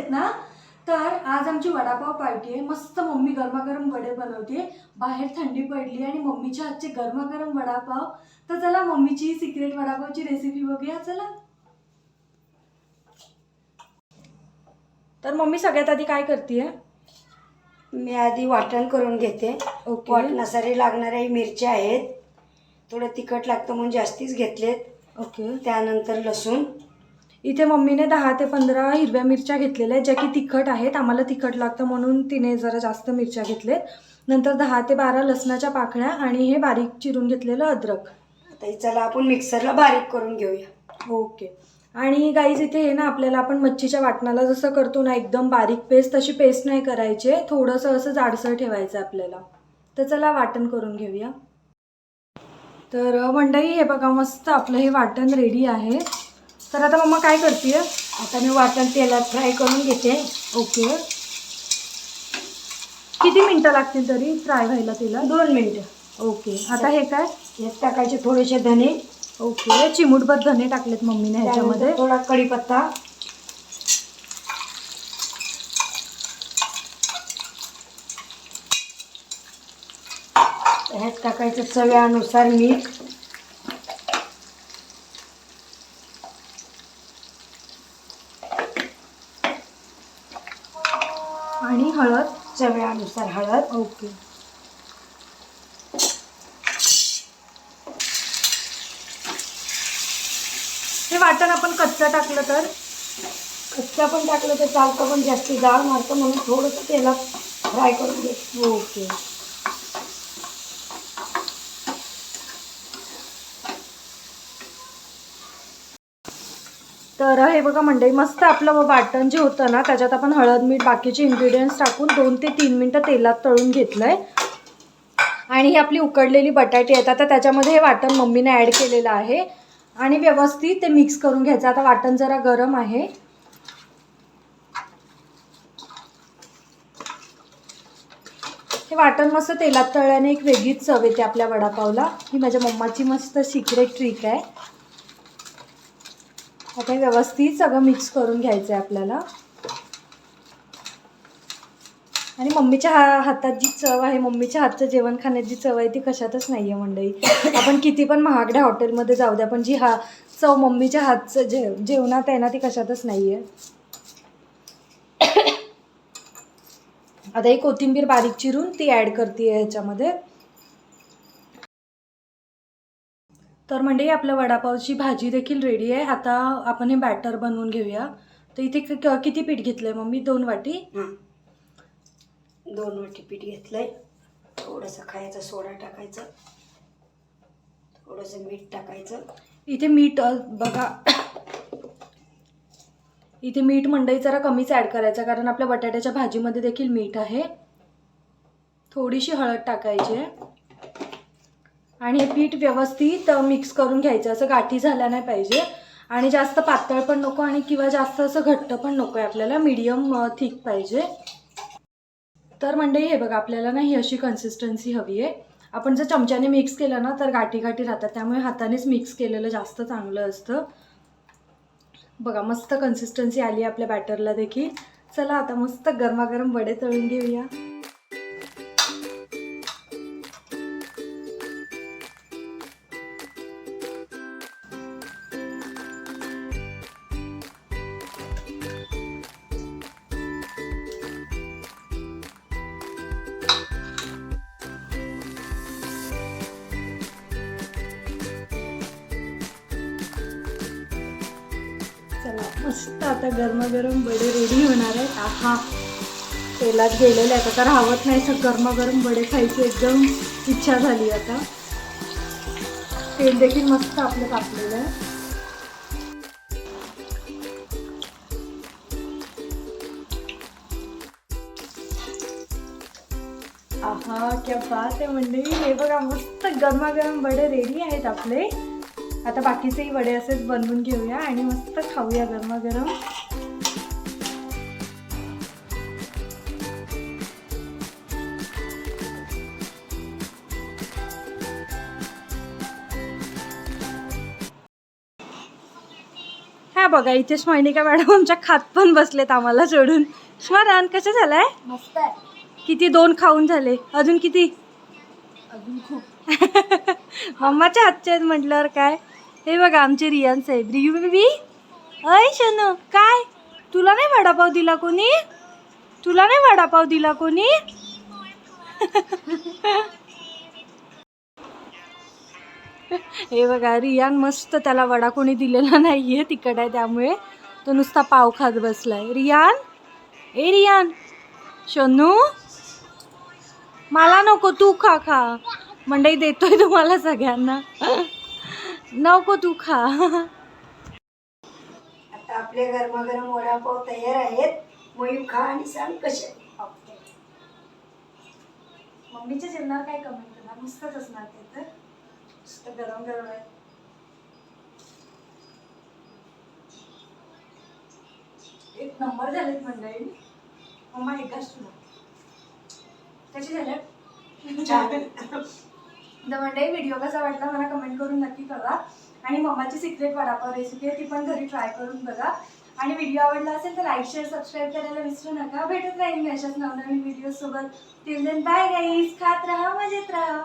मजेत ना तर आज आमची वडापाव पार्टी आहे. मस्त मम्मी गरमागरम वडे बनवते. बाहेर थंडी पडली आणि मम्मीच्या हातचे गरमागरम वडापाव. तर चला मम्मीची सिक्रेट वडापावची रेसिपी बघूया चला. तर मम्मी सगळ्यात आधी काय करते मी आधी वाटण करून घेते. ओके. वाटणासाठी लागणाऱ्या मिरच्या आहेत. थोडं तिखट लागतं म्हणून जास्तीच घेतलेत. ओके त्यानंतर लसूण. इथे मम्मीने दहा ते पंधरा हिरव्या मिरच्या घेतलेल्या आहेत ज्या की तिखट आहेत आम्हाला तिखट लागतं म्हणून तिने जरा जास्त मिरच्या घेतलेत. नंतर दहा ते बारा लसणाच्या पाकळ्या आणि हे बारीक चिरून घेतलेलं अद्रक. आता चला आपण मिक्सरला बारीक करून घेऊया. ओके. आणि गाईज इथे हे ना आपल्याला आपण मच्छीच्या वाटणाला जसं करतो ना एकदम बारीक पेस्ट तशी पेस्ट नाही करायची. थोडंसं असं जाडसर ठेवायचं आपल्याला. तर चला वाटण करून घेऊया. तर अ, मंडळी हे बघा मस्त आपलं हे वाटण रेडी आहे. तर आता मम्मा काय करते? आता मी वाटण तेलात फ्राय करून घेते. ओके. किती मिनटं लागतील तरी फ्राय व्हायला तिला दोन मिनटं. ओके. आता हे काय? यात टाकायचे थोडेसे धने. ओके. चिमूटभर धने टाकलेत मम्मीने ह्याच्यामध्ये. थोडा कढीपत्ता. ह्यात टाकायचं चव्यानुसार मीठ. आणि हळद चव्यानुसार हळद. ओके. हे वाटण आपण कच्चं टाकलं तर? कच्चा पण टाकलं तर चालतं पण जास्ती डाळ मारतं म्हणून थोडंसं तेलात फ्राय करून घे. ओके. तर हे बघा मंडई मस्त आपलं वाटण जे होतं ना त्याच्यात आपण हळद मीठ बाकीचे इन्ग्रेडियंट्स टाकून दोन ते तीन मिनटं तेलात तळून घेतलंय. आणि ही आपली उकडलेली बटाटे आहेत. आता त्याच्यामध्ये हे वाटण मम्मीने ॲड केलेलं आहे. आणि व्यवस्थित ते मिक्स करून घ्यायचं. आता वाटण जरा गरम आहे. हे वाटण मस्त तेलात तळल्याने एक वेगळीच चव येते आपल्या वडापावला. ही माझ्या मम्माची मस्त सिक्रेट ट्रिक आहे. आता हे व्यवस्थित सगळं मिक्स करून घ्यायचं आहे आपल्याला. आणि मम्मीच्या हा हातात जी चव आहे मम्मीच्या हातचं जेवण खाण्यात जी चव आहे ती कशातच नाही आहे मंडळी. आपण किती पण महागड्या हॉटेलमध्ये जाऊ द्या पण जी हा चव मम्मीच्या हातचं जे जेवणात आहे ना ती कशातच नाही आहे आता ही कोथिंबीर बारीक चिरून ती ॲड करते ह्याच्यामध्ये. तर म्हणजे आपल्या वडापावची भाजी देखील रेडी आहे. आता आपण हे बॅटर बनवून घेऊया. तर इथे क- क- किती पीठ घेतलं आहे मम्मी? दोन वाटी? हां. दोन वाटी पीठ घेतलंय. थोडंसं खायचं सोडा टाकायचं. थोडंसं मीठ टाकायचं. इथे मीठ अ, बघा. इथे मीठ मंडई जरा कमीच ॲड करायचं कारण आपल्या बटाट्याच्या भाजीमध्ये देखील मीठ आहे. थोडीशी हळद टाकायची आहे. आणि हे पीठ व्यवस्थित मिक्स करून घ्यायचं. असं गाठी झाल्या नाही पाहिजे. आणि जास्त पातळ पण नको आणि किंवा जास्त असं घट्ट पण नको आहे आपल्याला. मीडियम थिक पाहिजे. तर मंडळी हे बघा आपल्याला ना ही अशी कन्सिस्टन्सी हवी आहे. आपण जर चमच्याने मिक्स केलं ना तर गाठी गाठी राहतात. त्यामुळे हातानेच मिक्स केलेलं जास्त चांगलं असतं. बघा मस्त कन्सिस्टन्सी आली आपल्या बॅटरला देखील. चला आता मस्त गरमागरम वडे तळून घेऊया. चला मस्त आता गरमागरम वडे रेडी होणार आहेत. आहा तेलात गेलेले आहेत. आता राहत नाही असं गरमागरम वडे खायची एकदम इच्छा झाली आता. तेल देखील मस्त आपलं कापलेलं आहे. आहा क्या बात आहे मंडळी. हे बघा मस्त गरमागरम वडे रेडी आहेत आपले. आता बाकीचेही वडे असेच बनवून घेऊया आणि मस्त खाऊया गरमागरम. ह्या बघा इथे स्मरणिका मॅडम आमच्या खात पण बसलेत आम्हाला सोडून. स्मरण कसं झालंय? मस्त आहे. किती दोन खाऊन झाले. अजून किती? अजून खूप. मम्माच्या हातचे आहेत म्हटल्यावर काय? हे बघा आमचे रियान साहेब. रियू बेबी? अय शनू काय? तुला नाही वडापाव दिला कोणी? तुला नाही वडापाव दिला कोणी? हे बघा रियान मस्त त्याला वडा कोणी दिलेला नाहीये तिकट आहे त्यामुळे. तो नुसता पाव खात बसलाय. रियान? ए रियान. शनू? मला नको तू खा खा. मंडई देतोय तुम्हाला सगळ्यांना. नको तू खा. आता आपले गरमागरम वडापाव तयार आहेत. मयू खा आणि सांग कसे मम्मीच्या जेवणावर काय कमेंट करणार? मस्तच असणार ते तर. मस्त गरम गरम आहे. एक नंबर झालेत मंडळी. मम्मा एकाच तुला. कशी झाले छान. तर मंडळी व्हिडिओ कसा वाटला मला कमेंट करून नक्की बघा. आणि मम्माची सिक्रेट वडापाव रेसिपी आहे ती पण घरी ट्राय करून बघा. आणि व्हिडिओ आवडला असेल तर लाईक शेअर सबस्क्राईब करायला विसरू नका. भेटत राहील मी अशाच नवनवीन व्हिडिओ सोबत. टिल देन बाय गाईज खात राहा मजेत राहा.